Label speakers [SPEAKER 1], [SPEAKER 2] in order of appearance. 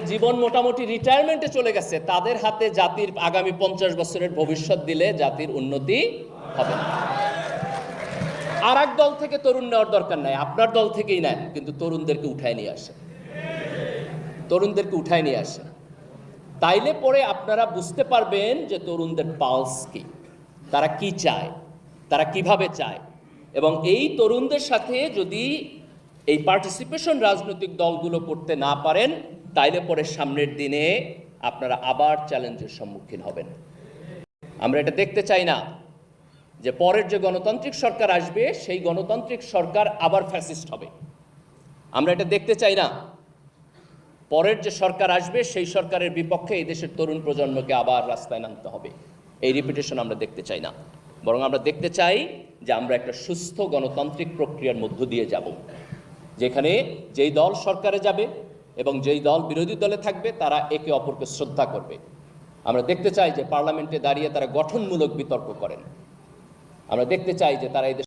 [SPEAKER 1] জীবন মোটামুটি রিটায়ারমেন্টে চলে গেছে। তাদের হাতে জাতির আগামী পঞ্চাশ বছরের ভবিষ্যৎ দিলে জাতির উন্নতি হবে। আর এক দল থেকে তরুণ নেওয়ার দরকার নাই। আপনার দল থেকেই নেন, কিন্তু তরুণদেরকে উঠায় নিয়ে আসেন। তরুণদেরকে উঠায় নিয়ে আসেন। তাইলে পরে আপনারা বুঝতে পারবেন যে তরুণদের পালস কি। তারা কি চায়, তারা কীভাবে চায়। এবং এই তরুণদের সাথে যদি এই পার্টিসিপেশন রাজনৈতিক দলগুলো করতে না পারেন তাইলে পরে সামনের দিনে আপনারা আবার চ্যালেঞ্জের সম্মুখীন হবেন। আমরা এটা দেখতে চাই না যে পরের যে গণতান্ত্রিক সরকার আসবে, সেই গণতান্ত্রিক সরকার আবার ফ্যাসিস্ট হবে। আমরা এটা দেখতে চাই না। পরের যে সরকার আসবে, সেই সরকারের বিপক্ষে এই দেশের তরুণ প্রজন্মকে আবার রাস্তায় নামতে হবে। এই রিপিটেশন আমরা দেখতে চাই না। বরং আমরা দেখতে চাই যে আমরা একটা সুস্থ গণতান্ত্রিক প্রক্রিয়ার মধ্য দিয়ে যাব। যেখানে যেই দল সরকারে যাবে এবং যেই দল বিরোধী দলে থাকবে, তারা একে অপরকে শ্রদ্ধা করবে। আমরা দেখতে চাই যে পার্লামেন্টে দাঁড়িয়ে তারা গঠনমূলক বিতর্ক করেন। আমরা দেখতে চাই যে তারা এই দেশে